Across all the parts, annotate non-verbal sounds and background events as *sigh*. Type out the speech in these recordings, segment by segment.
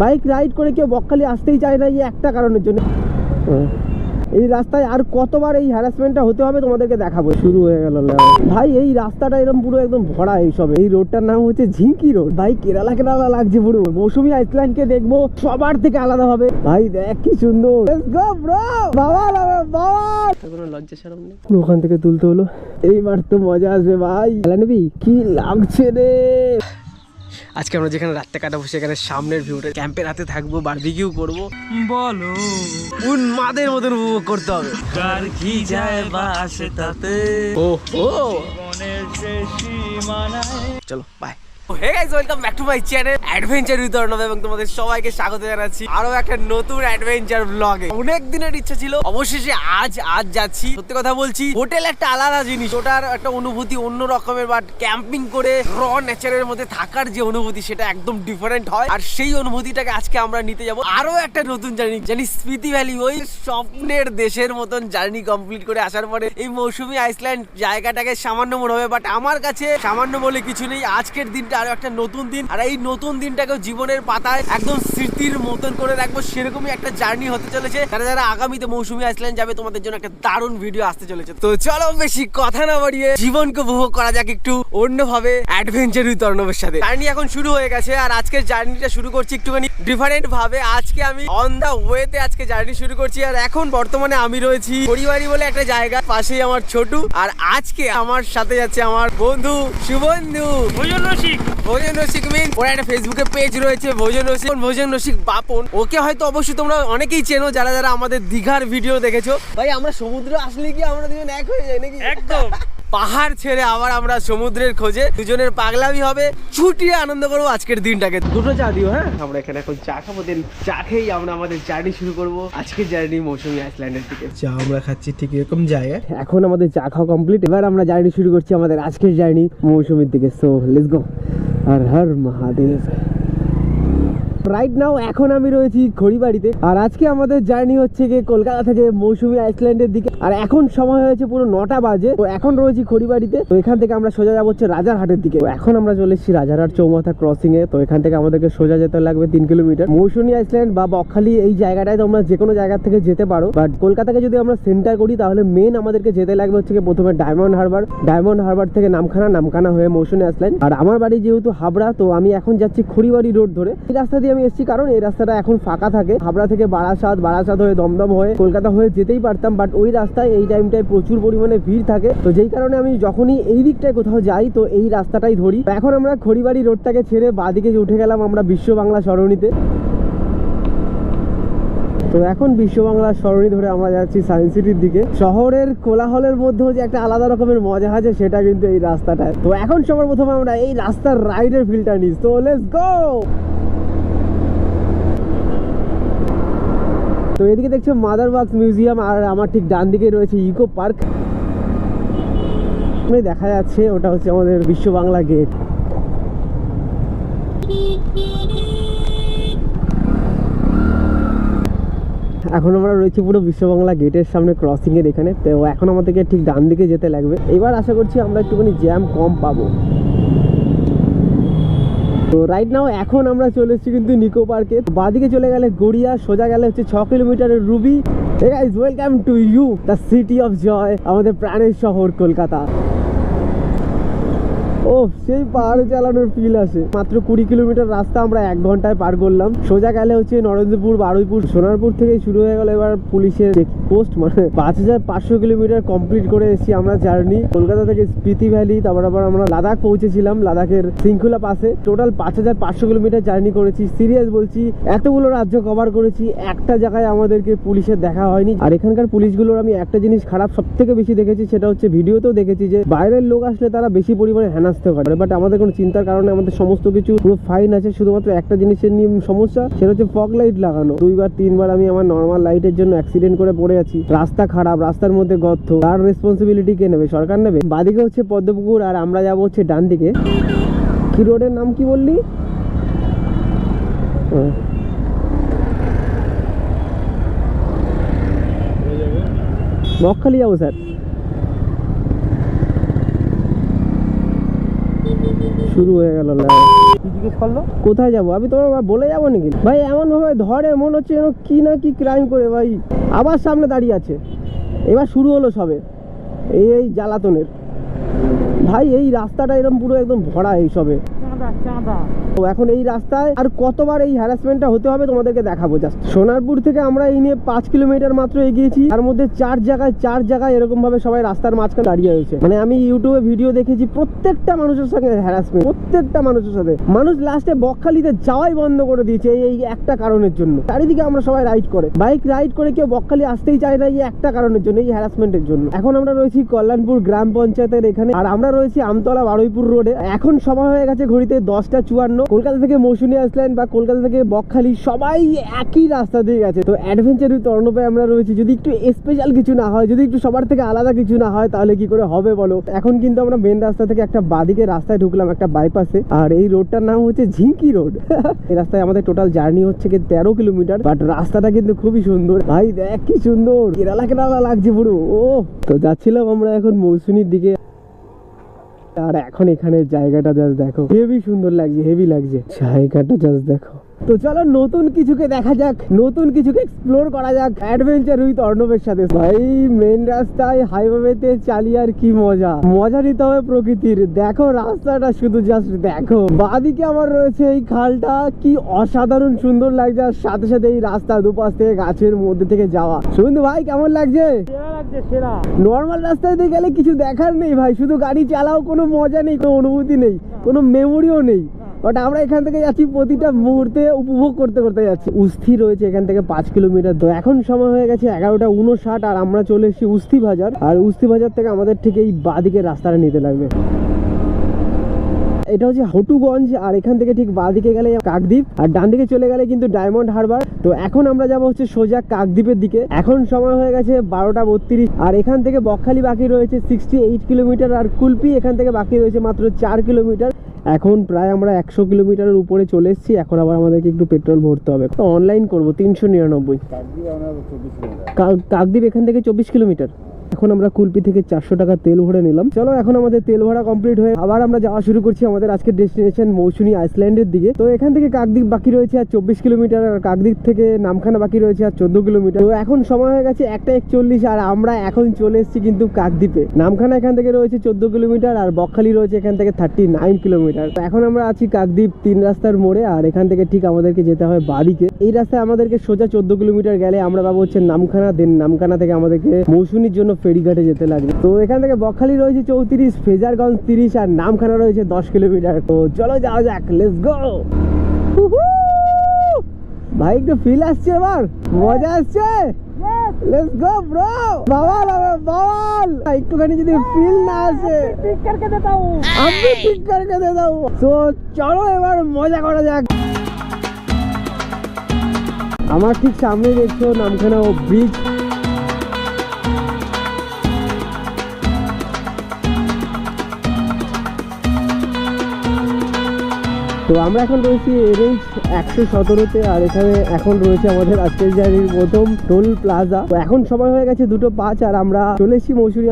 Bike ride করে কেউ বকখালি আসতেই চায় না এই একটা কারণের জন্য। হ্যাঁ। এই রাস্তায় আর কতবার এই হ্যারাসমেন্টটা হতে হবে তোমাদেরকে দেখাবো। শুরু হয়ে গেল ভাই এই রাস্তাটা এরকম পুরো একদম ভরা এইসব। এই রোডটার নাম হচ্ছে ঝিঙ্কি রোড। ভাই কেরালা কেরালা লাগছে পুরো। মৌসুমি আইসল্যান্ডকে দেখব সবার থেকে আলাদা হবে। ভাই দেখ কি সুন্দর! বাবা বাবা লজ্জা নেই? ওখান থেকে তুলতে হলো। এইবার তো মজা আসবে ভাই। খেলা নিবি? কি লাগছে রে? আজকে আমরা যেখানে রাত্রে কাটাবো সেখানে সামনের ভিউটা ক্যাম্পের হাতে থাকব বার্বিকিউ করব। বলো। উন মাদের মতন উপভোগ করতে হবে। কার কি যায় বাসে তাতে? ও ও। চলো বাই চ্যানেল সবাইকে স্বাগত জানাচ্ছি আরও একটা নতুন অ্যাডভেঞ্চার ইচ্ছা ছিল, অবশেষে আজ আজ যাচ্ছি। সত্যি কথা বলছি হোটেল একটা আলাদা জিনিস, ওটার একটা অনুভূতি অন্য রকমের বাট ক্যাম্পিং করে মধ্যে থাকার যে অনুভূতি, সেটা একদম ডিফারেন্ট হয়। আর সেই অনুভূতিটাকে আজকে আমরা নিতে যাব আরও একটা নতুন জার্নি জানি স্পিতি ভ্যালি ওই স্বপ্নের দেশের মতন জার্নি কমপ্লিট করে আসার পরে এই মৌসুমি আইসল্যান্ড জায়গাটাকে সামান্য মনে হবে বাট আমার কাছে সামান্য বলে কিছু নেই। আজকের দিনটা আরও একটা নতুন দিন। আর এই নতুন দিনটাকে জীবনের পাতায় একদম স্মৃতির মতন করে রাখব। সেরকমই একটা জার্নি হতে চলেছে। যারা যারা আগামীতে মৌসুমি আইসল্যান্ড যাবে, তোমাদের জন্য একটা দারুণ ভিডিও আসতে চলেছে। তো চলো বেশি কথা না বাড়িয়ে জীবনকে উপভোগ করা যাক একটু অন্যভাবে অ্যাডভেঞ্চার উইথ অর্ণবের সাথে। জার্নি এখন শুরু হয়ে গেছে, আর আজকের জার্নিটা শুরু করছি একটুখানি ডিফারেন্ট ভাবে। আজকে আমি অন দা ওয়েতে আজকে জার্নি শুরু করছি, আর এখন বর্তমানে আমি রয়েছি পরিবারি বলে একটা জায়গা পাশেই আমার ছোটু। আর আজকে আমার সাথে যাচ্ছে আমার বন্ধু শুভন্ধু ভোজন রসিক মিন ওর একটা ফেসবুকে পেজ রয়েছে, ভোজন রসিক। ভোজন রসিক বাপন? ওকে হয়তো অবশ্যই তোমরা অনেকেই চেনো যারা যারা আমাদের দীঘার ভিডিও দেখেছ। ভাই, আমরা সমুদ্র আসলে কি আমরা দুজন এক হয়ে যাই নাকি? একদম। পাহাড় ছেড়ে আবার আমরা সমুদ্রের খোঁজে। দুজনের পাগলামি হবে। ছুটিয়ে আনন্দ করব আজকের দিনটাকে। দুটো চা দিও হ্যাঁ? আমরা এখানে এখন চা খাব দেন চা খেয়েই আমরা আমাদের জার্নি শুরু করব। আজকের জার্নি মৌসুমি আইসল্যান্ডের দিকে। চা আমরা খাচ্ছি ঠিক এরকম জায়গায় এখন আমাদের চা খাওয়া কমপ্লিট এবার আমরা জার্নি শুরু করছি আমাদের আজকের জার্নি মৌসুমীর দিকে। সো লেটস গো আর হর মহাদেব। রাইট নাও এখন আমি রয়েছি খড়িবাড়িতে। আর আজকে আমাদের জার্নি হচ্ছে গিয়ে কলকাতা থেকে মৌসুমী আইসল্যান্ডের দিকে। আর এখন সময় হয়েছে পুরো নটা বাজে। তো এখন রয়েছি খড়িবাড়িতে। তো এখান থেকে আমরা সোজা যাব হচ্ছে রাজারহাটের দিকে। এখন আমরা চলে এসেছি রাজারহাট চৌমাথা ক্রসিং এ। তো এখান থেকে আমাদেরকে সোজা যেতে লাগবে তিন কিলোমিটার। মৌসুমী আইসল্যান্ড বা বকখালি এই জায়গাটায় তোমরা যে কোনো জায়গা থেকে যেতে পারো। বাট কলকাতাকে যদি আমরা সেন্টার করি, তাহলে মেন আমাদেরকে যেতে লাগবে হচ্ছে প্রথমে ডায়মন্ড হারবার ডায়মন্ড হারবার থেকে নামখানা নামখানা হয়ে মৌসুমী আইসল্যান্ড আর আমার বাড়ি যেহেতু হাবড়া, তো আমি এখন যাচ্ছি খড়িবাড়ি রোড ধরে। এই রাস্তা দিয়ে আমি এসেছি কারণ এই রাস্তাটা এখন ফাঁকা থাকে। হাবড়া থেকে বারাসাত বারাসাত হয়ে দমদম হয়ে কলকাতা হয়ে যেতেই পারতাম বাট ওই রাস্তায় এই টাইমটায় প্রচুর পরিমাণে ভিড় থাকে। তো যেই কারণে আমি যখনই এই দিকটায় কোথাও যাই, তো এই রাস্তাটাই ধরি। এখন আমরা খড়িবাড়ি রোডটাকে ছেড়ে বাদিকে উঠে গেলাম আমরা বিশ্ব বাংলা সরণিতে। তো এখন বিশ্ব বাংলা সরণি ধরে আমরা যাচ্ছি সায়েন্স সিটির দিকে। শহরের কোলাহলের মধ্যেও যে একটা আলাদা রকমের মজা আছে, সেটা কিন্তু এই রাস্তাটায়। তো এখন সবার প্রথমে আমরা এই রাস্তার রাইডের ফিলটা নিস তো লেটস গো তো এদিকে দেখছ মাদার বাক্স মিউজিয়াম আর আমার ঠিক ডান দিকে রয়েছে ইকো পার্ক দেখা যাচ্ছে ওটা হচ্ছে আমাদের বিশ্ব বাংলা গেট এখন আমরা রয়েছি পুরো বিশ্ববাংলা গেটের সামনে ক্রসিং এর এখানে। তো এখন আমাদেরকে ঠিক ডান দিকে যেতে লাগবে। এবার আশা করছি আমরা একটুখানি জ্যাম কম পাবো। তো রাইট নাও এখন আমরা চলে এসেছি কিন্তু নিকো পার্কে বাদিকে চলে গেলে গড়িয়া, সোজা গেলে হচ্ছে ছ কিলোমিটারের Ruby. Welcome to you the city of joy আমাদের প্রাণের শহর, কলকাতা। ও সেই পাহাড়ে চালানোর ফিল আসে। মাত্র কুড়ি কিলোমিটার রাস্তা আমরা এক ঘন্টায় পার করলাম। সোজা গেলে হচ্ছে নরেন্দ্রপুর, বারুইপুর, সোনারপুর থেকে শুরু হয়ে গেল এবার পুলিশের পোস্ট মানে পাঁচ হাজার পাঁচশো কিলোমিটার কমপ্লিট করে এসেছি আমরা জার্নি কলকাতা থেকে স্পিতি ভ্যালি তারপর আবার আমরা লাদাখ পৌঁছেছিলাম, লাদাখের শৃঙ্খলা পাশে টোটাল পাঁচ হাজার পাঁচশো কিলোমিটার জার্নি করেছি। সিরিয়াস বলছি, এতগুলো রাজ্য কভার করেছি, একটা জায়গায় আমাদেরকে পুলিশের দেখা হয়নি। আর এখানকার পুলিশগুলোর আমি একটা জিনিস খারাপ সব থেকে বেশি দেখেছি, সেটা হচ্ছে ভিডিওতেও দেখেছি যে বাইরের লোক আসলে তারা বেশি পরিমাণে হেনাস্তে করে বাট আমাদের কোনো চিন্তার কারণে আমাদের সমস্ত কিছু পুরো ফাইন আছে, শুধুমাত্র একটা জিনিসের নিয়ে সমস্যা, সেটা হচ্ছে ফগ লাইট লাগানো। দুইবার, তিনবার আমি আমার নর্মাল লাইটের জন্য অ্যাক্সিডেন্ট করে পড়ে আছি। রাস্তা খারাপ, রাস্তার মধ্যে গর্ত, তার রেসপন্সিবিলিটি কে নেবে? সরকার নেবে? বাদিকে হচ্ছে পদ্মপুকুর আর আমরা যাব হচ্ছে ডান দিকে কি রোডের নাম কি বললি। বকখালি যাব, স্যার। শুরু হয়ে গেল জিজ্ঞেস করল? কোথায় যাব? আমি তোমার বলে যাব নাকি? ভাই এমন ভাবে ধরে মনে হচ্ছে যেন কি না কি ক্রাইম করে ভাই। আবার সামনে দাঁড়িয়ে আছে। এবার শুরু হলো সবে। এই এই জ্বালাতনের। ভাই এই রাস্তাটা এরকম পুরো একদম ভরা এই সবে। এখন এই রাস্তায় আর কতবার এই হ্যারাসমেন্টটা হতে হবে তোমাদেরকে দেখাবো জাস্ট সোনারপুর থেকে আমরা এই নিয়ে পাঁচ কিলোমিটার মাত্র এগিয়েছি। তার মধ্যে চার জায়গায় চার জায়গায় এরকম ভাবে সবাই রাস্তার মাঝখানে দাঁড়িয়ে হয়েছে মানে আমি ইউটিউবে ভিডিও দেখেছি, প্রত্যেকটা মানুষের সঙ্গে হ্যারাসমেন্ট প্রত্যেকটা মানুষের সাথে। মানুষ লাস্টে বকখালিতে যাওয়াই বন্ধ করে দিয়েছে এই এই একটা কারণের জন্য। চারিদিকে আমরা সবাই রাইড করে। বাইক রাইড করে কেউ বকখালি আসতেই চায় না এই একটা কারণের জন্য, এই হ্যারাসমেন্টের জন্য। এখন আমরা রয়েছি কল্যাণপুর গ্রাম পঞ্চায়েতের এখানে। আর আমরা রয়েছি আমতলা বারুইপুর রোডে এখন সময় হয়ে গেছে ঘড়িতে দশটা চুয়ান্ন। কলকাতা থেকে মৌসুমী আসলেন বা কলকাতা থেকে বকখালি, সবাই একই রাস্তা দিয়ে গেছে। তো অ্যাডভেঞ্চার উইথ আমরা রয়েছি। যদি একটু স্পেশাল কিছু না হয়, যদি একটু সবার থেকে আলাদা কিছু না হয়, তাহলে কি করে হবে বলো? এখন কিন্তু আমরা মেন রাস্তা থেকে একটা বাদিকে রাস্তায় ঢুকলাম, একটা বাইপাসে আর এই রোডটার নাম হচ্ছে ঝিঙ্কি রোড *laughs* এই রাস্তায় আমাদের টোটাল জার্নি হচ্ছে কি তেরো কিলোমিটার। বাট রাস্তাটা কিন্তু খুবই সুন্দর। ভাই, দেখ কি সুন্দর। কেরালা কেরালা লাগছে পুরো। ও তো যাচ্ছিলাম আমরা এখন মৌসুমীর দিকে। আর এখন এখানে জায়গাটা জাস্ট দেখো। হেভি সুন্দর লাগছে হেভি লাগছে। জায়গাটা জাস্ট দেখো। তো চলো নতুন কিছুকে দেখা যাক নতুন কিছুকে এক্সপ্লোর করা যাক। অ্যাডভেঞ্চার উইথ অর্ণবের সাথে। ভাই মেন রাস্তায় হাইওয়েতে চালিয়ে আর কি মজা। মজা নিতে হবে প্রকৃতির। দেখো রাস্তাটা শুধু জাস্ট দেখো। বাদিকে আমার রয়েছে এই খালটা। কি অসাধারণ সুন্দর লাগছে। আর সাথে সাথে এই রাস্তা দুপাশ থেকে গাছের মধ্যে থেকে যাওয়া। শুনু ভাই কেমন লাগছে? নর্মাল রাস্তায় দিয়ে গেলে কিছু দেখার নেই ভাই। শুধু গাড়ি চালাও কোনো মজা নেই কোনো অনুভূতি নেই কোনো মেমোরিও নেই। বাট আমরা এখান থেকে যাচ্ছি প্রতিটা মুহূর্তে উপভোগ করতে করতে যাচ্ছি। উস্থি রয়েছে এখান থেকে পাঁচ কিলোমিটার তো এখন সময় হয়ে গেছে এগারোটা উনষাট আর আমরা চলে এসেছি উস্থি বাজার। আর উস্থি বাজার থেকে আমাদের ঠিক এই বাদিকে রাস্তাটা নিতে লাগবে। এটা হচ্ছে হটুগঞ্জ আর এখান থেকে ঠিক বাঁদিকে গেলে কাকদ্বীপ আর ডান দিকে চলে গেলে কিন্তু ডায়মন্ড হারবার। তো এখন আমরা যাব হচ্ছে সোজা কাকদ্বীপের দিকে। এখন সময় হয়ে গেছে বারোটা বত্রিশ আর এখান থেকে বকখালি বাকি রয়েছে সিক্সটি এইট কিলোমিটার আর কুলপি এখান থেকে বাকি রয়েছে মাত্র চার কিলোমিটার এখন প্রায় আমরা একশো কিলোমিটারের উপরে চলে এসেছি এখন আবার আমাদেরকে একটু পেট্রোল ভরতে হবে। অনলাইন করব তিনশো নিরানব্বই। কাকদ্বীপ এখান থেকে চব্বিশ কিলোমিটার এখন আমরা কুলপি থেকে চারশো টাকা তেল ভরে নিলাম। চলো এখন আমাদের তেল ভরা কমপ্লিট হয়ে আবার আমরা যাওয়া শুরু করছি আমাদের আজকের ডেস্টিনেশন মৌসুমী আইসল্যান্ডের দিকে। তো এখান থেকে কাকদ্বীপ বাকি রয়েছে আর চব্বিশ কিলোমিটার, আর কাকদ্বীপ থেকে নামখানা বাকি রয়েছে আর চোদ্দ কিলোমিটার। তো এখন সময় হয়ে গেছে একটা একচল্লিশ, আর আমরা এখন চলে এসেছি কিন্তু কাকদ্বীপে। নামখানা এখান থেকে রয়েছে চোদ্দ কিলোমিটার, আর বকখালি রয়েছে এখান থেকে থার্টি নাইন কিলোমিটার। তো এখন আমরা আছি কাকদ্বীপ তিন রাস্তার মোড়ে, আর এখান থেকে ঠিক আমাদেরকে যেতে হয় বাদিকে। এই রাস্তায় আমাদেরকে সোজা চোদ্দ কিলোমিটার গেলে আমরা পাবো হচ্ছে নামখানা দেন নামখানা থেকে আমাদেরকে মৌসুমীর জন্য ফেরিঘাটে যেতে লাগবে। তো এখান থেকে বকখালি রয়েছে চৌত্রিশ ফেজারগঞ্জ তিরিশ আর নামখানা রয়েছে দশ কিলোমিটার। তো চলো যাওয়া যাক লেটস গো ভাই একটু ফিল আসছে এবার? মজা আসছে? লেটস গো ব্রো বাবাল হবে বাবাল! একটুখানি যদি ফিল না আসে। ঠিক করকে দেতা হুঁ আমি ঠিক করকে তো চলো এবার মজা করা যাক। আমার ঠিক সামনে দেখছ নামখানা ও ব্রিজ তো আমরা এখন রয়েছি এরেঞ্জ একশো সতেরোতে, আর এখানে এখন রয়েছে আমাদের আজকের জার্নির প্রথম টোল প্লাজা। তো এখন সময় হয়ে গেছে দুটো পাঁচ, আর আমরা চলে এসেছি মৌসুমী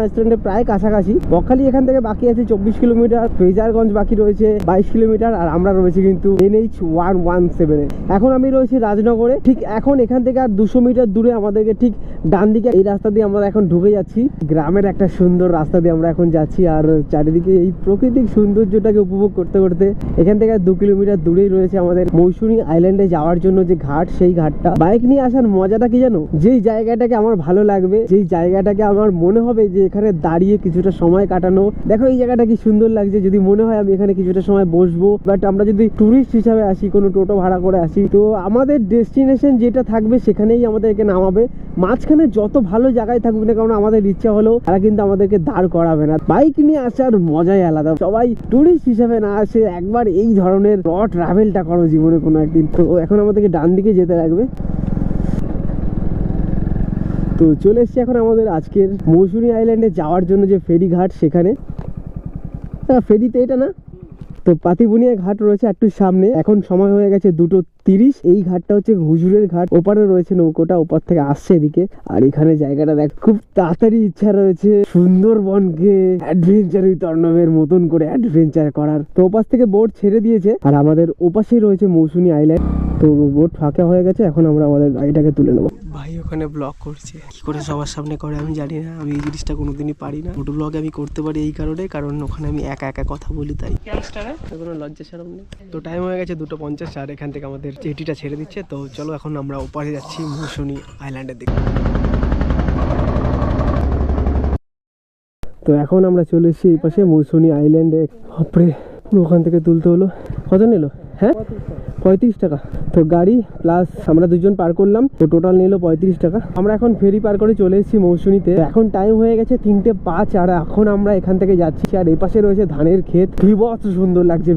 প্রায় কাছাকাছি। বকখালি এখান থেকে বাকি আছে চব্বিশ কিলোমিটার ফ্রেজারগঞ্জ বাকি রয়েছে বাইশ কিলোমিটার, আর আমরা রয়েছি কিন্তু এনএইচ ওয়ান ওয়ান সেভেনে। এখন আমি রয়েছি রাজনগরে, ঠিক এখন এখান থেকে আর দুশো মিটার দূরে আমাদেরকে ঠিক ডান দিকে এই রাস্তা দিয়ে আমরা এখন ঢুকে যাচ্ছি। গ্রামের একটা সুন্দর রাস্তা দিয়ে আমরা এখন যাচ্ছি, আর চারিদিকে এই প্রাকৃতিক সৌন্দর্যটাকে উপভোগ করতে করতে এখান থেকে আর দু কিলোমিটার দূরেই রয়েছে আমাদের মৌসুমী আইল্যান্ডে যাওয়ার জন্য যে ঘাট, সেই ঘাটটা। বাইক নিয়ে আসার মজাটা কি জানো? যেই জায়গাটাকে আমার ভালো লাগবে, যেই জায়গাটাকে আমার মনে হবে যে এখানে দাঁড়িয়ে কিছুটা সময় কাটানো। দেখো এই জায়গাটা কি সুন্দর লাগছে, যদি মনে হয় আমি এখানে কিছুটা সময় বসবো। বাট আমরা যদি টুরিস্ট হিসাবে আসি, কোনো টোটো ভাড়া করে আসি, তো আমাদের ডেস্টিনেশন যেটা থাকবে সেখানেই আমাদেরকে নামাবে। মাঝখানে যত ভালো জায়গায় থাকুক না কারণ আমাদের ইচ্ছা হলেও তারা কিন্তু আমাদেরকে দাঁড় করাবে না। বাইক নিয়ে আসার মজাই আলাদা। সবাই টুরিস্ট হিসাবে না আসে, একবার এই ধরনের র ট্রাভেলটা করো জীবনে কোনো একদিন। তো এখন আমাদেরকে ডান দিকে যেতে লাগবে। তো চলে এসছি এখন আমাদের আজকের মৌসুমী আইল্যান্ডে যাওয়ার জন্য যে ফেরিঘাট সেখানে। ফেরিতে এটা না তো পাতিবুনিয়া ঘাট রয়েছে একটু সামনে। এখন সময় হয়ে গেছে দুটো তিরিশ। এই ঘাটটা হচ্ছে হুজুরের ঘাট। ওপারে রয়েছে নৌকোটা ওপার থেকে আসছে এদিকে। আর এখানে জায়গাটা দেখ খুব তাড়াতাড়ি ইচ্ছা রয়েছে সুন্দরবনকে অ্যাডভেঞ্চার উইথ অর্ণবের মতন করে অ্যাডভেঞ্চার করার। তো ওপাশ থেকে বোট ছেড়ে দিয়েছে। আর আমাদের ওপাশেই রয়েছে মৌসুমী আইল্যান্ড তো বোট ফাঁকা হয়ে গেছে এখন আমরা আমাদের গাড়িটাকে তুলে নেব। ভাই ওখানে ব্লগ করছে। কি করে সবার সামনে করে আমি জানি না। আমি এই জিনিসটা কোনোদিনই পারি না। ফটো ব্লগ আমি করতে পারি এই কারণে কারণ ওখানে আমি একা একা কথা বলি তাই। কোনো লজ্জা সরম নেই। তো টাইম হয়ে গেছে দুটো পঞ্চাশ, আর এখান থেকে আমাদের জেটিটা ছেড়ে দিচ্ছে। তো চলো এখন আমরা ওপারে যাচ্ছি মৌসুনি আইল্যান্ডের দিকে। তো এখন আমরা চলে এসেছি এই পাশে মৌসুনি আইল্যান্ডে ওখান থেকে তুলতে হলো। কত নিল হ্যাঁ? পঁয়ত্রিশ টাকা। তো গাড়ি প্লাস আমরা দুজন পার করলাম তো টোটাল নিল পঁয়ত্রিশ টাকা। আমরা এখন ফেরি পার করে চলে এসেছি মৌসুমীতে এখন টাইম হয়ে গেছে তিনটে পাঁচ আর এখন আমরা এখান থেকে যাচ্ছি। আর এই পাশে রয়েছে ধানের ক্ষেত। বিভৎস সুন্দর লাগছে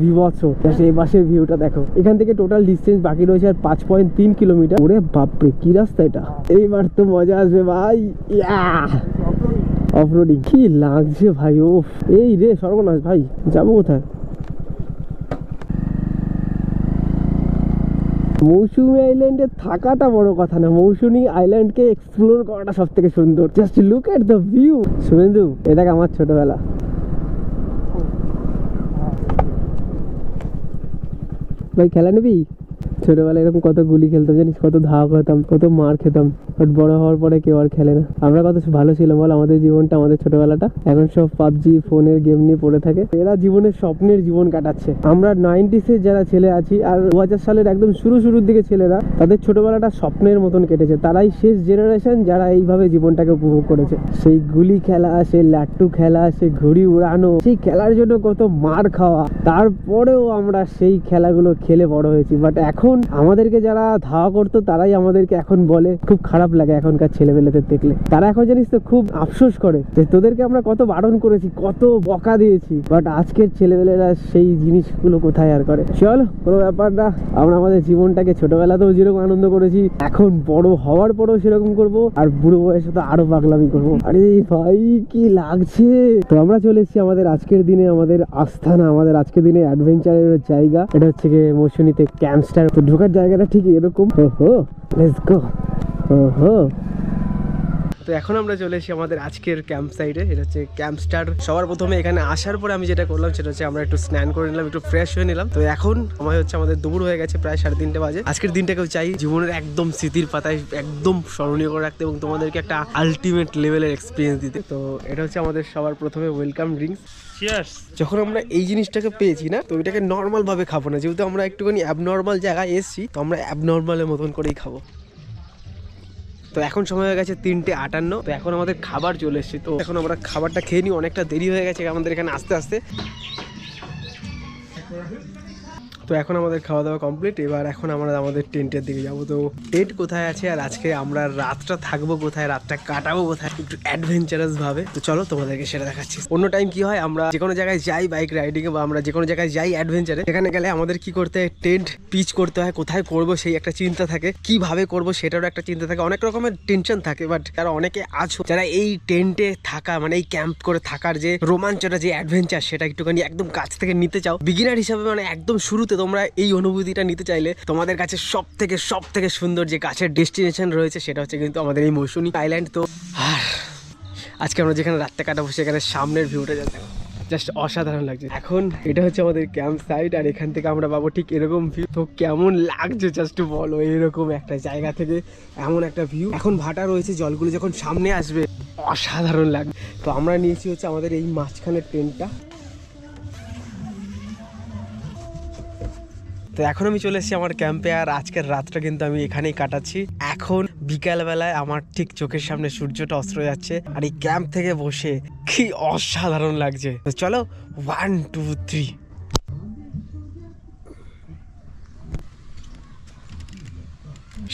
Just এই পাশের ভিউটা দেখো। এখান থেকে টোটাল ডিস্টেন্স বাকি রয়েছে আর পাঁচ পয়েন্ট তিন কিলোমিটার ওরে বাপরে কি রাস্তা এটা? এইবার তো মজা আসবে ভাই। অফরোডিং কি লাগছে ভাই ও এই রে সর্বনাশ ভাই যাব কোথায়? মৌসুমী আইল্যান্ডে থাকাটা বড় কথা না। মৌসুমী আইল্যান্ডকে এক্সপ্লোর করাটা সব থেকে সুন্দর। Just look at the view Suvendu এটা আমার ছোটবেলা। ভাই, খেলা নিবি? ছোটবেলায় এরকম কত গুলি খেলতাম, জানিস? কত ধাওয়া করতাম কত মার খেতাম বাট বড় হওয়ার পরে কেউ আর খেলে না। আমরা কত ভালো ছিলাম, বল? আমাদের জীবনটা, আমাদের ছোটবেলাটা। এখন সব পাবজি, ফোনের গেম নিয়ে পড়ে থাকে। এরা জীবনের স্বপ্নের জীবন কাটাচ্ছে। আমরা নাইনটিসের যারা ছেলে আছি, আর দু হাজার সালের একদম শুরু শুরুর দিকে ছেলেরা, তাদের ছোটবেলাটা স্বপ্নের মতন কেটেছে। তারাই শেষ জেনারেশন যারা এইভাবে জীবনটাকে উপভোগ করেছে। সেই গুলি খেলা, সেই লাট্টু খেলা, সেই ঘুড়ি উড়ানো, সেই খেলার জন্য কত মার খাওয়া। তারপরেও আমরা সেই খেলাগুলো খেলে বড় হয়েছি বাট এখন আমাদেরকে যারা ধাওয়া করতো, তারাই আমাদেরকে এখন বলে, খুব খারাপ লাগে এখনকার ছেলেবেলেদের দেখলে। তারা এখন জানিস তো, খুব আফসোস করে যে তোদেরকে আমরা কত বারণ করেছি, কত বকা দিয়েছি। বাট আজকের ছেলেবেলেরা সেই জিনিসগুলো কোথায় আর করে? চল, কোনো ব্যাপার না। আমরা আমাদের জীবনটাকে ছোটবেলাতেও যেরকম আনন্দ করেছি, এখন বড় হওয়ার পরেও সেরকম করব, আর বুড়ো বয়সে তো আরও পাগলামি করব। আরে ভাই, কি লাগছে? তো আমরা চলে এসেছি আমাদের আজকের দিনে, আমাদের আস্থানা, আমাদের আজকের দিনে অ্যাডভেঞ্চারের জায়গা। এটা হচ্ছে গিয়ে মৌসুমীতে তো ঢোকার জায়গাটা ঠিক এরকম। লেটস গো ওহো। তো এখন আমরা চলে এসেছি আমাদের আজকের ক্যাম্প সাইডে এটা হচ্ছে ক্যাম্প স্টার সবার প্রথমে এখানে আসার পরে আমি যেটা করলাম, সেটা হচ্ছে আমরা একটু স্নান করে নিলাম, একটু ফ্রেশ হয়ে নিলাম। তো এখন সময় হচ্ছে আমাদের দুপুর হয়ে গেছে, প্রায় সাড়ে তিনটে বাজে। আজকের দিনটাকেও চাই, জীবনের একদম স্মৃতির পাতায়, একদম স্মরণীয় করে রাখতে এবং তোমাদেরকে একটা আলটিমেট লেভেলের এক্সপিরিয়েন্স দিতে। তো এটা হচ্ছে আমাদের সবার প্রথমে ওয়েলকাম ড্রিঙ্কস যখন আমরা এই জিনিসটাকে পেয়েছি না, তো এটাকে নর্মাল ভাবে খাব না। যেহেতু আমরা একটুখানি অ্যাবনর্মাল জায়গায় এসেছি, তো আমরা অ্যাবনর্মালের মতন করেই খাব। তো এখন সময় হয়ে গেছে তিনটে আটান্ন, তো এখন আমাদের খাবার চলে এসছে। তো এখন আমরা খাবারটা খেয়ে নিই, অনেকটা দেরি হয়ে গেছে আমাদের এখানে আস্তে আস্তে। তো এখন আমাদের খাওয়া দাওয়া কমপ্লিট এবার এখন আমরা আমাদের টেন্টের দিকে যাব। তো টেন্ট কোথায় আছে আর আজকে আমরা রাতটা থাকব কোথায়? রাতটা কাটাবো কোথায়? একটু অ্যাডভেঞ্চারাস ভাবে। তো চলো তোমাদেরকে সেটা দেখাচ্ছি। অন্য টাইম কি হয়? আমরা যে কোনো জায়গায় যাই বাইক রাইডিং বা আমরা যে কোনো জায়গায় যাই অ্যাডভেঞ্চারে সেখানে গেলে আমাদের কি করতে হয়? টেন্ট পিচ করতে হয়। কোথায় করব সেই একটা চিন্তা থাকে। কীভাবে করব সেটারও একটা চিন্তা থাকে। অনেক রকমের টেনশন থাকে বাট যারা অনেকে আছো, যারা এই টেন্টে থাকা মানে এই ক্যাম্প করে থাকার যে রোমাঞ্চটা, যে অ্যাডভেঞ্চার সেটা একটুখানি একদম কাছ থেকে নিতে চাও। বিগিনার হিসাবে মানে একদম শুরুতে তোমরা এই অনুভূতিটা নিতে চাইলে তোমাদের কাছে সব থেকে সব থেকে সুন্দর যে কাছের ডেস্টিনেশন রয়েছে সেটা হচ্ছে কিন্তু আমাদের এই মৌসুমী আইল্যান্ড তো। আর আজকে আমরা যেখানে রাতটা কাটাবো সেখানে সামনের ভিউটা যাতে জাস্ট অসাধারণ লাগছে। এখন এটা হচ্ছে আমাদের ক্যাম্প সাইট আর এখান থেকে আমরা পাবো ঠিক এরকম ভিউ তো কেমন লাগছে জাস্ট বলো, এরকম একটা জায়গা থেকে এমন একটা ভিউ এখন ভাটা রয়েছে, জলগুলো যখন সামনে আসবে, অসাধারণ লাগবে তো আমরা নিয়েছি হচ্ছে আমাদের এই মাঝখানের ট্রেনটা তো এখন আমি চলে এসেছি আমার ক্যাম্পে আর আজকের রাতটা কিন্তু আমি এখানেই কাটাচ্ছি। এখন বিকালবেলায় আমার ঠিক চোখের সামনে সূর্যটা অস্ত্র যাচ্ছে, আর এই ক্যাম্প থেকে বসে কি অসাধারণ লাগছে। চলো ওয়ান টু থ্রি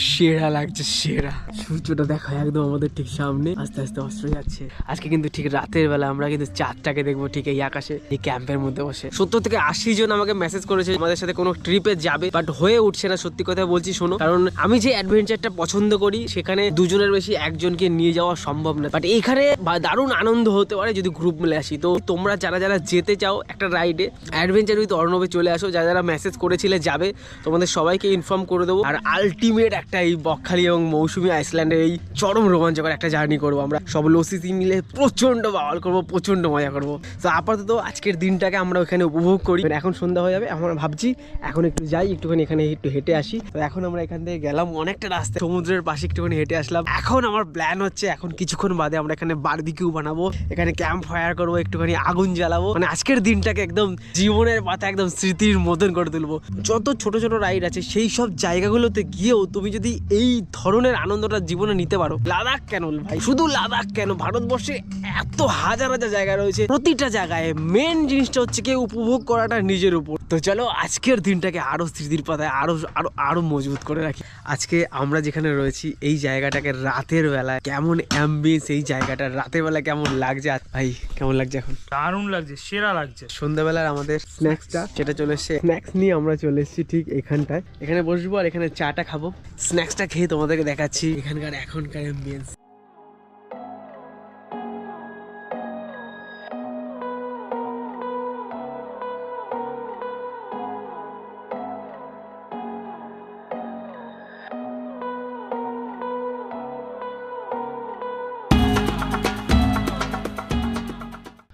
সেরা লাগছে, সেরা। সূর্যটা দেখো একদম আমাদের ঠিক সামনে। আস্তে আস্তে অস্ত্র যাচ্ছে। আজকে কিন্তু ঠিক রাতের বেলা আমরা কিন্তু চাঁদটাকে দেখব ঠিক এই আকাশে, এই ক্যাম্পের মধ্যে বসে। সত্তর থেকে আশি জন আমাকে মেসেজ করেছে আমাদের সাথে কোনো ট্রিপে যাবে বাট হয়ে উঠছে না, সত্যি কথা বলছি, শোনো। কারণ আমি যে অ্যাডভেঞ্চারটা পছন্দ করি, সেখানে দুজনের বেশি একজনকে নিয়ে যাওয়া সম্ভব না। বাট এখানে দারুণ আনন্দ হতে পারে যদি গ্রুপ মিলে আসি। তো তোমরা যারা যারা যেতে চাও একটা রাইডে অ্যাডভেঞ্চার উইথ অর্ণবে চলে আসো। যারা যারা মেসেজ করেছিলে যাবে, তোমাদের সবাইকে ইনফর্ম করে দেবো। আর আলটিমেট একটা এই বকখালি এবং মৌসুমী আইসল্যান্ডের এই চরম রোমাঞ্চকর একটা জার্নি করব আমরা। সব লসিসি মিলে প্রচণ্ড বাওয়াল করব প্রচণ্ড মজা করব। তো আপাতত আজকের দিনটাকে আমরা ওখানে উপভোগ করি। এখন সন্ধ্যা হয়ে যাবে, আমরা ভাবছি এখন একটু যাই, একটুখানি এখানে একটু হেঁটে আসি। তো এখন আমরা এখান থেকে গেলাম অনেকটা রাস্তা সমুদ্রের পাশে একটুখানি হেঁটে আসলাম। এখন আমার প্ল্যান হচ্ছে এখন কিছুক্ষণ বাদে আমরা এখানে বারবিকিউ বানাবো, এখানে ক্যাম্প ফায়ার করব, একটুখানি আগুন জ্বালাবো। মানে আজকের দিনটাকে একদম জীবনের পাতা, একদম স্মৃতির মতন করে তুলবো। যত ছোট ছোট রাইড আছে, সেই সব জায়গাগুলোতে গিয়েও তুমি যদি এই ধরনের আনন্দটা জীবনে নিতে পারো লাদাখ কেন ভাই? শুধু লাদাখ কেন? ভারতবর্ষে এত হাজার হাজার জায়গা রয়েছে। প্রতিটা জায়গায় মেন জিনিসটা হচ্ছে কি উপভোগ করাটা নিজের উপর। তো চলো আজকের দিনটাকে আরও স্মৃতির পাতায় আরও আরও আরও মজবুত করে রাখি। আজকে আমরা যেখানে রয়েছি এই জায়গাটাকে রাতের বেলায় কেমন অ্যাম্বিয়েন্স এই জায়গাটা রাতের বেলা কেমন লাগছে? ভাই কেমন লাগছে এখন? দারুণ লাগছে সেরা লাগছে। সন্ধ্যাবেলার আমাদের স্ন্যাক্সটা সেটা চলে এসছে। স্ন্যাক্স নিয়ে আমরা চলে এসেছি ঠিক এখানটায়। এখানে বসবো আর এখানে চাটা খাব। স্ন্যাক্সটা খেয়ে তোমাদেরকে দেখাচ্ছি। এখানকার এখনকার অ্যাম্বিয়েন্স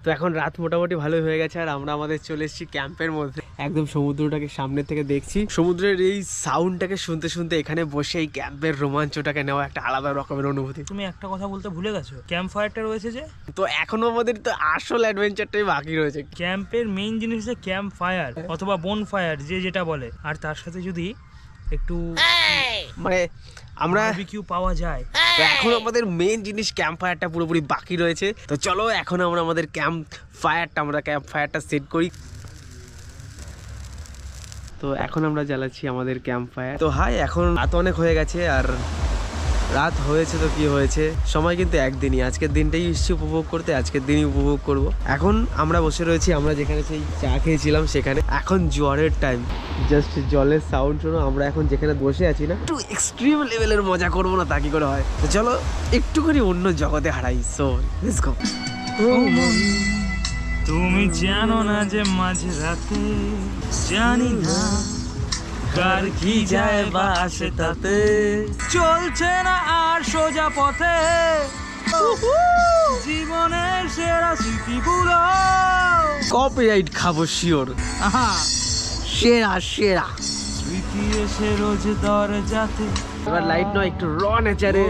তো এখন রাত মোটামুটি ভালোই হয়ে গেছে, আর আমরা আমাদের চলে এসেছি ক্যাম্পের মধ্যে। একদম সমুদ্রটাকে সামনে থেকে দেখছি। সমুদ্রের এই সাউন্ডটাকে শুনতে শুনতে এখানে বসে এই ক্যাম্পের রোমাঞ্চটাকে নেওয়া একটা আলাদা রকমের অনুভূতি। তুমি একটা কথা বলতে ভুলে গেছো? ক্যাম্প ফায়ারটা রয়েছে যে? তো এখনও আমাদের তো আসল অ্যাডভেঞ্চারটাই বাকি রয়েছে। ক্যাম্পের মেইন জিনিস হচ্ছে ক্যাম্প ফায়ার অথবা বন ফায়ার যে যেটা বলে। আর তার সাথে যদি একটু মানে আমরা বারবিকিউ পাওয়া যায়। তো এখন আমাদের মেন জিনিস ক্যাম্প ফায়ারটা পুরোপুরি বাকি রয়েছে। তো চলো এখন আমরা আমাদের ক্যাম্প ফায়ারটা আমরা ক্যাম্প ফায়ারটা সেট করি। তো এখন আমরা জ্বালাচ্ছি আমাদের ক্যাম্প ফায়ার তো হাই এখন রাত অনেক হয়ে গেছে আর রাত হয়েছে তো কি হয়েছে? সময় কিন্তু একদিনই। আজকের দিনটাই এসছি উপভোগ করতে, আজকের দিনই উপভোগ করব। এখন আমরা বসে রয়েছি, আমরা যেখানে সেই চা খেয়েছিলাম সেখানে। এখন জোয়ারের টাইম জাস্ট জলের সাউন্ড শোনো, আমরা এখন যেখানে বসে আছি না, একটু এক্সট্রিম লেভেলের মজা করব না তা কি করে হয়? তো চলো, একটুখানি অন্য জগতে হারাই। সো লেটস গো তুমি জানো না যে মাঝে রাতে জানি না কার কি যায় বা আসে তাতে। চলছে না আর সোজা পথে। জীবনের সেরা স্মৃতিগুলো। কপিরাইট খাব শিওর আহা। সেরা সেরা। এসে রোজ দরজাতে। এবার লাইট নয় একটু র নেচারে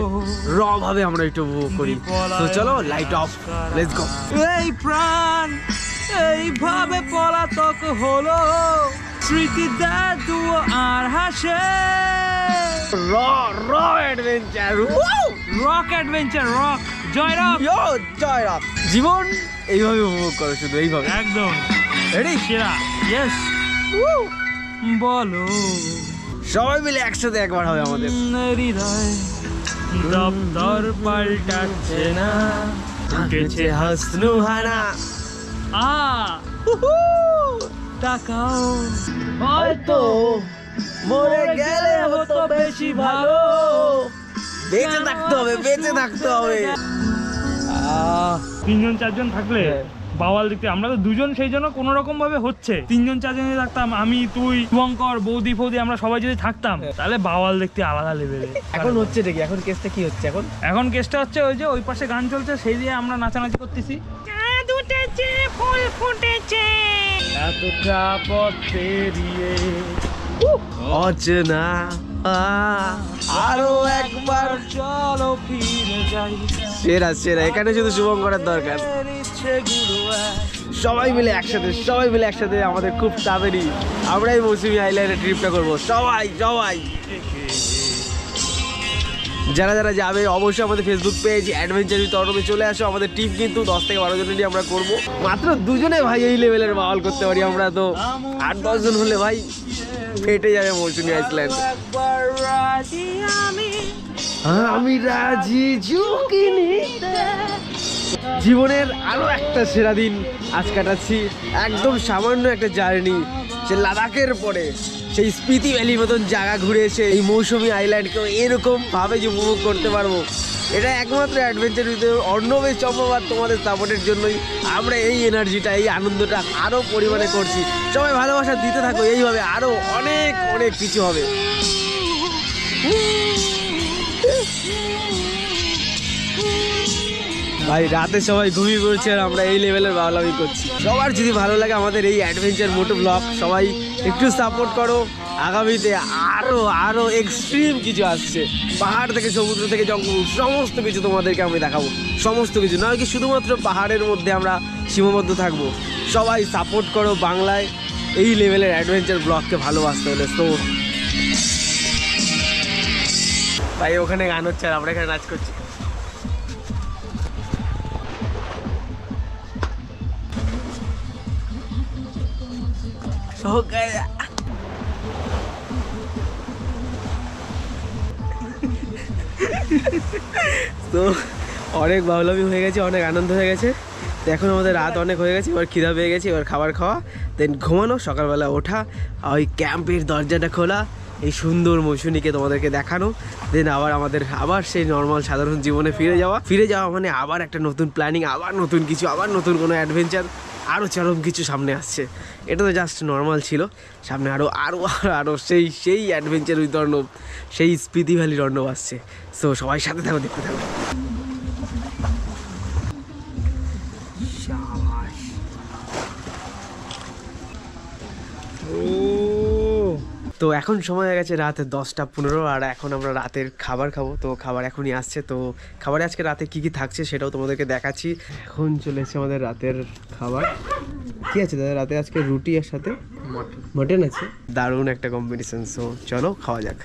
র ভাবে আমরা একটু উপভোগ করি। তো চলো লাইট অফ লেটস গো এই প্রাণ এইভাবে পলাতক হলো। স্মৃতি দেয় দুও আর হাসে। র র adventure rock adventure rock joy rock joy rock জীবন এইভাবে উপভোগ করো শুধু এইভাবে। একদম। রেডি সেরা। ইয়েস বলো। সবাই মিলে একসাথে একবার হবে আমাদের। হৃদয় দপ্তর পাল্টাচ্ছে না। উঠেছে হাসনু হানা। আ! তাকাও। হয়তো মরে গেলে হতো বেশি ভালো। বেঁচে থাকতে হবে বেঁচে থাকতে হবে। আহ। তিনজন চারজন থাকলে? হ্যাঁ। বাওয়াল দেখতে। আমরা তো দুজন সেই জন্য কোনো রকম ভাবে হচ্ছে। তিনজন চারজন যদি থাকতাম। আমি তুই শুভঙ্কর বৌদি ফৌদি আমরা সবাই যদি থাকতাম তাহলে বাওয়াল দেখতে আলাদা লেভেলে *laughs* এখন হচ্ছে দেখি এখন কেসটা কি হচ্ছে এখন? এখন কেসটা হচ্ছে ওই যে ওই পাশে গান চলছে সেই দিয়ে আমরা নাচানাচি করতেছি। উঠেছে ফুল ফুটেছে। এতটা পথ পেরিয়ে অচেনা। আরও একবার চলো ফিরে যাই। সেরা সেরা। এখানে শুধু শুভম করার দরকার সবাই মিলে একসাথে সবাই মিলে একসাথে আমাদের খুব তাড়াতাড়ি আমরাই মৌসুমি আইল্যান্ডে ট্রিপটা করব। সবাই সবাই। যারা যারা যাবে অবশ্যই আমাদের ফেসবুক পেজ অ্যাডভেঞ্চার উইথ চলে আসো। আমাদের টিম কিন্তু দশ থেকে বারো জনের নিয়ে আমরা করব। মাত্র দুজনে ভাই এই লেভেলের বাওয়াল করতে পারি আমরা তো। আট দশজন হলে ভাই ফেটে যাবে মৌসুমি আইসল্যান্ড আমি রাজি ঝুঁকি নিতে। জীবনের আরও একটা সেরা দিন আজ কাটাচ্ছি। একদম সামান্য একটা জার্নি সে লাদাখের পরে, সেই স্পিতি ভ্যালির মতন জায়গা ঘুরে এসে এই মৌসুমি আইল্যান্ডকেও এরকম ভাবে যে উপভোগ করতে পারব। এটা একমাত্র অ্যাডভেঞ্চার উইথ অর্ণবেশ চম্পাবাদ তোমাদের সাপোর্টের জন্যই আমরা এই এনার্জিটা এই আনন্দটা আরও পরিমাণে করছি। সবাই ভালোবাসা দিতে থাকো, এইভাবে আরও অনেক অনেক কিছু হবে। ভাই, রাতে সবাই ঘুমিয়ে পড়ছে আর আমরা এই লেভেলের বাউলামি করছি। সবার যদি ভালো লাগে আমাদের এই অ্যাডভেঞ্চার মোটো ব্লগ সবাই একটু সাপোর্ট করো। আগামীতে আরও আরও এক্সট্রিম কিছু আসছে। পাহাড় থেকে সমুদ্র থেকে জঙ্গল, সমস্ত কিছু তোমাদেরকে আমি দেখাবো। সমস্ত কিছু, নয় কি শুধুমাত্র পাহাড়ের মধ্যে আমরা সীমাবদ্ধ থাকব। সবাই সাপোর্ট করো বাংলায়। এই লেভেলের অ্যাডভেঞ্চার ব্লগকে ভালোবাসতে হলে তো ভাই, ওখানে গান হচ্ছে আর আমরা এখানে নাচ করছি। हो गया তো অনেক বাউলামি হয়ে গেছে অনেক আনন্দ হয়ে গেছে তো এখন আমাদের রাত অনেক হয়ে গেছে এবার খিদা পেয়ে গেছে এবার খাবার খাওয়া দেন ঘুমানো সকালবেলা ওঠা আর ওই ক্যাম্পের দরজাটা খোলা এই সুন্দর মৌসুমীকে তোমাদেরকে দেখানো দেন আবার আমাদের আবার সেই নর্মাল সাধারণ জীবনে ফিরে যাওয়া ফিরে যাওয়া মানে আবার একটা নতুন প্ল্যানিং আবার নতুন কিছু আবার নতুন কোনো অ্যাডভেঞ্চার আরও চরম কিছু সামনে আসছে এটা তো জাস্ট নর্মাল ছিল। সামনে আরও আরও আরও সেই সেই অ্যাডভেঞ্চার উইথ অর্ণব, সেই স্পিতি ভ্যালির অর্ণব আসছে। সো সবাই সাথে থাকো, দেখতে থাকো। তো এখন সময় হয়ে গেছে রাত দশটা পনেরো আর এখন আমরা রাতের খাবার খাব। তো খাবার এখনই আসছে তো খাবারে আজকে রাতে কি কি থাকছে সেটাও তোমাদেরকে দেখাচ্ছি। এখন চলে এসেছে আমাদের রাতের খাবার। কি আছে দাদা রাতে আজকে রুটি আর সাথে মটন। আছে? দারুণ একটা কম্বিনেশন সো চলো খাওয়া যাক।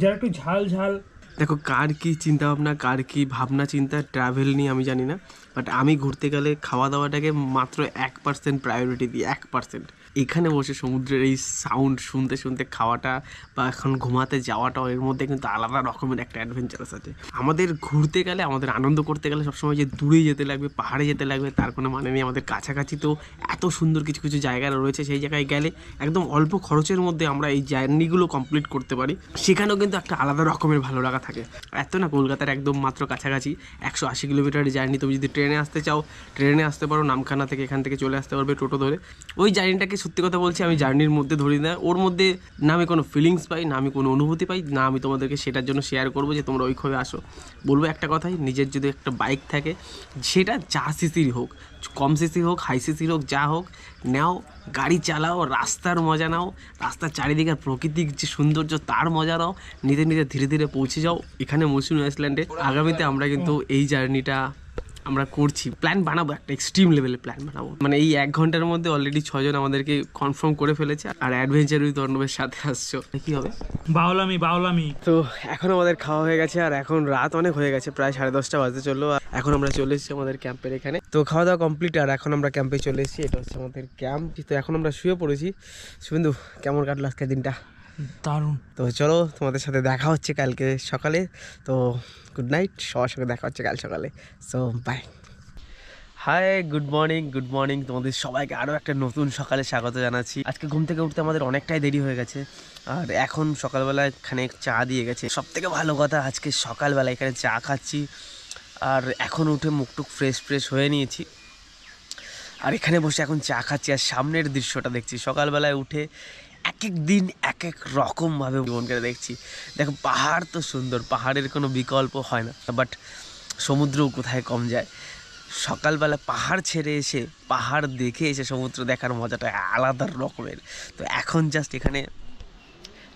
যারা একটু ঝাল ঝাল দেখো কার কি চিন্তা ভাবনা কার কি ভাবনা চিন্তা ট্রাভেল নিয়ে আমি জানি না বাট আমি ঘুরতে গেলে খাওয়া দাওয়াটাকে মাত্র এক পার্সেন্ট প্রায়োরিটি দিই এক পার্সেন্ট এখানে বসে সমুদ্রের এই সাউন্ড শুনতে শুনতে খাওয়াটা বা এখন ঘুমাতে যাওয়াটাও এর মধ্যে কিন্তু আলাদা রকমের একটা অ্যাডভেঞ্চারাস আছে। আমাদের ঘুরতে গেলে, আমাদের আনন্দ করতে গেলে সবসময় যে দূরে যেতে লাগবে, পাহাড়ে যেতে লাগবে, তার কোনো মানে নেই। আমাদের কাছাকাছি তো এত সুন্দর কিছু কিছু জায়গা রয়েছে, সেই জায়গায় গেলে একদম অল্প খরচের মধ্যে আমরা এই জার্নিগুলো কমপ্লিট করতে পারি। সেখানেও কিন্তু একটা আলাদা রকমের ভালো লাগা থাকে। এত না কলকাতার একদম মাত্র কাছাকাছি, একশো আশি কিলোমিটারের জার্নি তুমি যদি ট্রেনে আসতে চাও, ট্রেনে আসতে পারো, নামখানা থেকে এখান থেকে চলে আসতে পারবে টোটো ধরে। ওই জার্নিটাকে সত্যি কথা বলছি, আমি জার্নির মধ্যে ধরি না। ওর মধ্যে না আমি কোনো ফিলিংস পাই, না আমি কোনো অনুভূতি পাই, না আমি তোমাদেরকে সেটার জন্য শেয়ার করব যে তোমরা ওইভাবে আসো। বলব একটা কথাই, নিজের যদি একটা বাইক থাকে, সেটা যা সিসির হোক, কম সিসি হোক হাই সিসির হোক, যা হোক, নাও, গাড়ি চালাও, রাস্তার মজা নাও, রাস্তার চারিদিকের প্রকৃতিক যে সৌন্দর্য, তার মজা নাও নিতে নিজে ধীরে ধীরে পৌঁছে যাও। এখানে মৌসুমী আইসল্যান্ডে আগামীতে আমরা কিন্তু এই জার্নিটা আমরা করছি। প্ল্যান বানাবো একটা এক্সট্রিম লেভেলের প্ল্যান বানাবো। মানে এই এক ঘণ্টার মধ্যে অলরেডি ছজন আমাদেরকে কনফার্ম করে ফেলেছে আর অ্যাডভেঞ্চার উইথ অর্ণবের সাথে আসছো। কি হবে? বাউলামি বাউলামি। তো এখন আমাদের খাওয়া হয়ে গেছে আর এখন রাত অনেক হয়ে গেছে প্রায় সাড়ে দশটা বাজতে চলল আর এখন আমরা চলে এসেছি আমাদের ক্যাম্পের এখানে। তো খাওয়া দাওয়া কমপ্লিট আর এখন আমরা ক্যাম্পে চলে এসেছি এটা হচ্ছে আমাদের ক্যাম্প তো এখন আমরা শুয়ে পড়েছি। শুভেন্দু কেমন কাটলো আজকের দিনটা? দারুণ। তো চলো তোমাদের সাথে দেখা হচ্ছে কালকে সকালে। তো গুড নাইট সবার সঙ্গে দেখা হচ্ছে কাল সকালে। So bye hi good morning good morning তোমাদের সবাইকে। আরও একটা নতুন সকালে স্বাগত জানাচ্ছি। আজকে ঘুম থেকে উঠতে আমাদের অনেকটাই দেরি হয়ে গেছে। আর এখন সকালবেলা এখানে চা দিয়ে গেছে। সব থেকে ভালো কথা আজকে সকালবেলা এখানে চা খাচ্ছি। আর এখন উঠে মুখটুক ফ্রেশ ফ্রেশ হয়ে নিয়েছি। আর এখানে বসে এখন চা খাচ্ছি। আর সামনের দৃশ্যটা দেখছি। সকালবেলায় উঠে এক এক দিন এক এক রকমভাবে ভ্রমণ করে দেখছি। দেখো, পাহাড় তো সুন্দর, পাহাড়ের কোনো বিকল্প হয় না। বাট সমুদ্রও কোথায় কম যায়? সকালবেলা পাহাড় ছেড়ে এসে, পাহাড় দেখে এসে সমুদ্র দেখার মজাটা আলাদা রকমের। তো এখন জাস্ট এখানে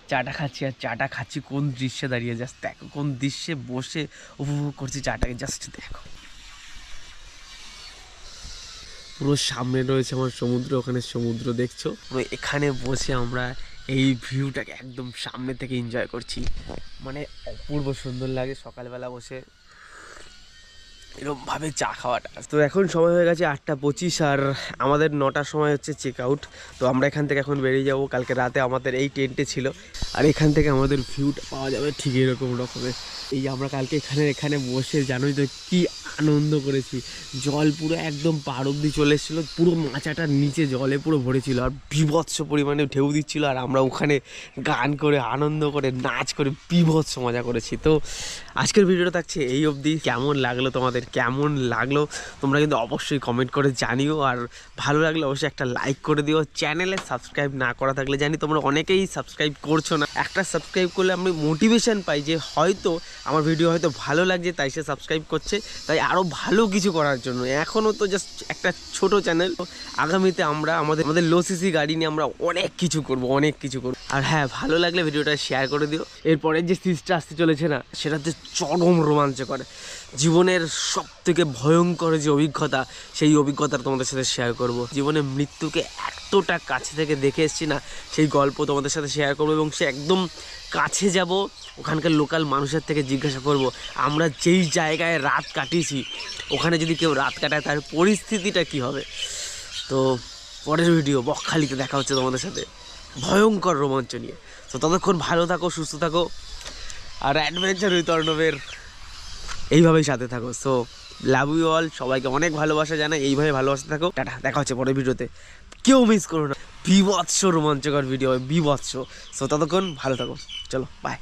চাটা খাচ্ছি, আর চাটা খাচ্ছি কোন দৃশ্যে দাঁড়িয়ে? জাস্ট দেখো, কোন দৃশ্যে বসে উপভোগ করছি চাটাকে জাস্ট দেখো। পুরো সামনে রয়েছে আমার সমুদ্র, ওখানে সমুদ্র দেখছ। পুরো এখানে বসে আমরা এই ভিউটাকে একদম সামনে থেকে এনজয় করছি। মানে অপূর্ব সুন্দর লাগে সকালবেলা বসে। এরকম ভাবে চা খাওয়াটা। তো এখন সময় হয়ে গেছে আটটা পঁচিশ আর আমাদের নটার সময় হচ্ছে চেক আউট তো আমরা এখান থেকে এখন বেরিয়ে যাব। কালকে রাতে আমাদের এই টেন্টে ছিল। আর এখান থেকে আমাদের ভিউটা পাওয়া যাবে ঠিক এরকম রকমের। এই আমরা কালকে এখানে এখানে বসে জানোই তো কি আনন্দ করেছি। জল পুরো একদম পার অব্দি চলে এসেছিল, পুরো মাচাটার নিচে জলে পুরো ভরেছিল আর বিভৎস পরিমাণে ঢেউ দিচ্ছিল আর আমরা ওখানে গান করে, আনন্দ করে, নাচ করে বিভৎস মজা করেছি। তো আজকের ভিডিওটা থাকছে এই অবধি। কেমন লাগল তোমাদের? কেমন লাগল? তোমরা কিন্তু অবশ্যই কমেন্ট করে জানিও আর ভালো লাগলে অবশ্যই একটা লাইক করে দিও। চ্যানেলে সাবস্ক্রাইব না করা থাকলে জানি তোমরা অনেকেই সাবস্ক্রাইব করছ না। একটা সাবস্ক্রাইব করলে আমি মোটিভেশন পাই যে হয়তো আমার ভিডিও হয়তো ভালো লাগছে, তাই সে সাবস্ক্রাইব করছে। তাই আরও ভালো কিছু করার জন্য। এখনও তো জাস্ট একটা ছোট চ্যানেল আগামীতে আমরা আমাদের আমাদের লো সিসি গাড়ি নিয়ে আমরা অনেক কিছু করব, অনেক কিছু করব। আর হ্যাঁ ভালো লাগলে ভিডিওটা শেয়ার করে দিও। এরপরে যে সিরিজটা আসতে চলেছে না, সেটা হচ্ছে চরম রোমাঞ্চকর জীবনের সব থেকে ভয়ঙ্কর যে অভিজ্ঞতা, সেই অভিজ্ঞতা তোমাদের সাথে শেয়ার করব। জীবনে মৃত্যুকে এতটা কাছে থেকে দেখে এসছি না, সেই গল্প তোমাদের সাথে শেয়ার করব এবং সে একদম কাছে যাব, ওখানকার লোকাল মানুষের থেকে জিজ্ঞাসা করব, আমরা যেই জায়গায় রাত কাটিয়েছি, ওখানে যদি কেউ রাত কাটায়, তার পরিস্থিতিটা কি হবে? তো পরের ভিডিও বকখালিতে দেখা হচ্ছে তোমাদের সাথে। ভয়ঙ্কর রোমাঞ্চ নিয়ে। তো ততক্ষণ ভালো থাকো, সুস্থ থাকো, আর অ্যাডভেঞ্চার উইথ অর্ণবের এইভাবেই সাথে থাকো। সো লাভ ইউ অল সবাইকে অনেক ভালোবাসা জানাই, এইভাবে ভালোবাসা থাকো। টাটা, দেখা হচ্ছে পরের ভিডিওতে কেউ মিস করো না। বিভৎস রোমাঞ্চকর ভিডিও হবে বিভৎস। সো ততক্ষণ ভালো থাকো। চলো বাই